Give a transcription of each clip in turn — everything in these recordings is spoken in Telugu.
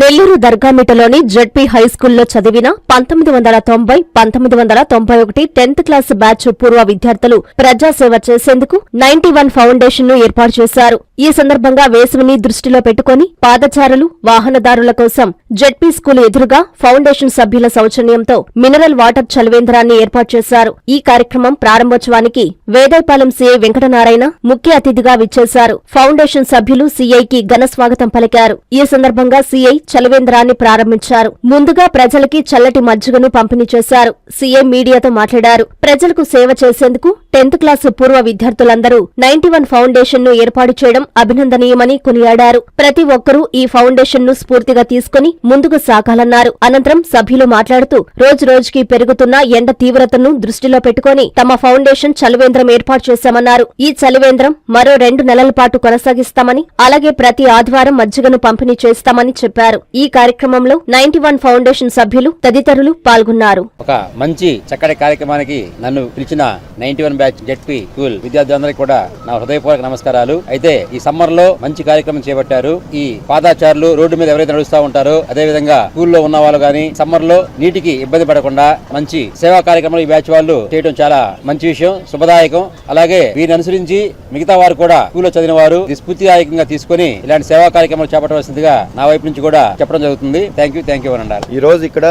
నెల్లూరు దర్గామిటలోని జడ్పీ హైస్కూల్లో చదివిన పంతొమ్మిది వందల తొంభై పంతొమ్మిది వందల తొంభై ఒకటి టెన్త్ క్లాస్ బ్యాచ్ పూర్వ విద్యార్థులు ప్రజాసేవ చేసేందుకు నైన్టీ వన్ ఫౌండేషన్ను ఏర్పాటు చేశారు. ఈ సందర్భంగా వేసవిని దృష్టిలో పెట్టుకుని పాదచారులు వాహనదారుల కోసం జడ్పీ స్కూల్ ఎదురుగా ఫౌండేషన్ సభ్యుల సౌజన్యంతో మినరల్ వాటర్ చలవేంద్రాన్ని ఏర్పాటు చేశారు. ఈ కార్యక్రమం ప్రారంభోత్సవానికి వేదాయపాలెం సీఐ వెంకటనారాయణ ముఖ్య అతిథిగా విచ్చేశారు. ఫౌండేషన్ సభ్యులు సీఐకి ఘన స్వాగతం పలికారు. ఈ సందర్భంగా సీఐ చలివేంద్రాన్ని ప్రారంభించారు. ముందుగా ప్రజలకి చల్లటి మజ్జిగను పంపిణీ చేశారు. సీఎం మీడియాతో మాట్లాడారు. ప్రజలకు సేవ చేసేందుకు టెన్త్ క్లాసు పూర్వ విద్యార్థులందరూ నైన్టీ వన్ ఫౌండేషన్ను ఏర్పాటు చేయడం అభినందనీయమని కొనియాడారు. ప్రతి ఒక్కరూ ఈ ఫౌండేషన్ను స్ఫూర్తిగా తీసుకుని ముందుకు సాగాలన్నారు. అనంతరం సభ్యులు మాట్లాడుతూ రోజు రోజుకి పెరుగుతున్న ఎండ తీవ్రతను దృష్టిలో పెట్టుకుని తమ ఫౌండేషన్ చలివేంద్రం ఏర్పాటు చేశామన్నారు. ఈ చలివేంద్రం మరో రెండు నెలల పాటు కొనసాగిస్తామని అలాగే ప్రతి ఆదివారం మజ్జిగను పంపిణీ చేస్తామని చెప్పారు. ఈ కార్యక్రమంలో నైన్టీ వన్ ఫౌండేషన్ సభ్యులు తదితరులు పాల్గొన్నారు. ఒక మంచి చక్కటి కార్యక్రమానికి నన్ను పిలిచిన ninety one batch ZP school విద్యార్థులందరికీ కూడా నా హృదయపూర్వక నమస్కారాలు. అయితే ఈ సమ్మర్లో మంచి కార్యక్రమం చేపట్టారు. ఈ పాదాచారులు రోడ్డు మీద ఎవరైతే నడుస్తూ ఉంటారో అదే విధంగా స్కూల్లో ఉన్న వాళ్ళు కానీ సమ్మర్లో నీటికి ఇబ్బంది పడకుండా మంచి సేవా కార్యక్రమాలు ఈ బ్యాచ్ వాళ్ళు చేయడం చాలా మంచి విషయం శుభదాయకం. అలాగే వీరిని అనుసరించి మిగతా వారు కూడా స్కూల్లో చదివిన వారు స్ఫూర్తిదాయకంగా తీసుకొని ఇలాంటి సేవా కార్యక్రమాలు చేపట్టవలసిందిగా నా వైపు నుంచి కూడా చెప్పడం జరుగుతుంది. థ్యాంక్ యూ థ్యాంక్ యూ అని అన్నారు ఈరోజు ఇక్కడ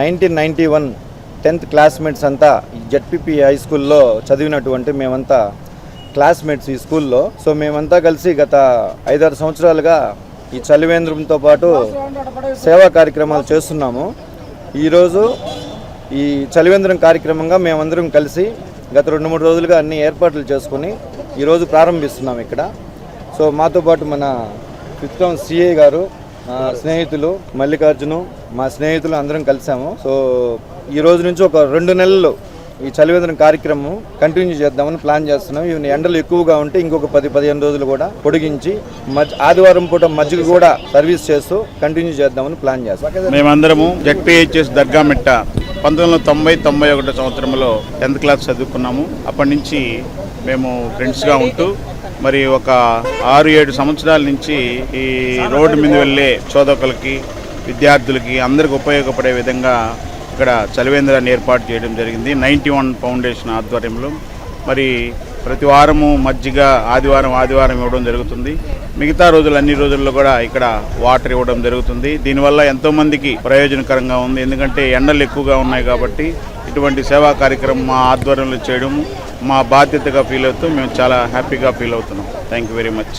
nineteen ninety one tenth classmates అంతా జెడ్పీపీ హై స్కూల్లో చదివినటువంటి మేమంతా క్లాస్మేట్స్ ఈ స్కూల్లో. సో మేమంతా కలిసి గత ఐదారు సంవత్సరాలుగా ఈ చలివేంద్రంతో పాటు సేవా కార్యక్రమాలు చేస్తున్నాము. ఈరోజు ఈ చలివేంద్రం కార్యక్రమంగా మేమందరం కలిసి గత రెండు మూడు రోజులుగా అన్ని ఏర్పాట్లు చేసుకుని ఈరోజు ప్రారంభిస్తున్నాం ఇక్కడ. సో మాతో పాటు మన విక్రమ్ సిఏ గారు స్నేహితులు మల్లికార్జును మా స్నేహితులు అందరం కలిసాము. సో ఈ రోజు నుంచి ఒక రెండు నెలలు ఈ చలివేదన కార్యక్రమం కంటిన్యూ చేద్దామని ప్లాన్ చేస్తున్నాం. ఇవి ఎండలు ఎక్కువగా ఉంటే ఇంకొక పది పదిహేను రోజులు కూడా పొడిగించి మధ్య ఆదివారం పూట మజ్జిగ కూడా సర్వీస్ చేస్తూ కంటిన్యూ చేద్దామని ప్లాన్ చేస్తాం. మేమందరము జడ్పీహెచ్ఎస్ దర్గామిట్ట పంతొమ్మిది వందల తొంభై తొంభై ఒకటో సంవత్సరంలో టెన్త్ క్లాస్ చదువుకున్నాము. అప్పటి నుంచి మేము ఫ్రెండ్స్గా ఉంటూ మరి ఒక ఆరు ఏడు సంవత్సరాల నుంచి ఈ రోడ్డు మీద వెళ్ళే చోదకులకి విద్యార్థులకి అందరికి ఉపయోగపడే విధంగా ఇక్కడ చలివేంద్రాన్ని ఏర్పాటు చేయడం జరిగింది. నైంటీ వన్ ఫౌండేషన్ ఆధ్వర్యంలో మరి ప్రతి వారము మజ్జిగ ఆదివారం ఆదివారం ఇవ్వడం జరుగుతుంది. మిగతా రోజులు అన్ని రోజుల్లో కూడా ఇక్కడ వాటర్ ఇవ్వడం జరుగుతుంది. దీనివల్ల ఎంతోమందికి ప్రయోజనకరంగా ఉంది. ఎందుకంటే ఎండలు ఎక్కువగా ఉన్నాయి కాబట్టి ఇటువంటి సేవా కార్యక్రమం మా ఆధ్వర్యంలో చేయడం మా బాధ్యతగా ఫీల్ అవుతూ మేము చాలా హ్యాపీగా ఫీల్ అవుతున్నాం. Thank you very much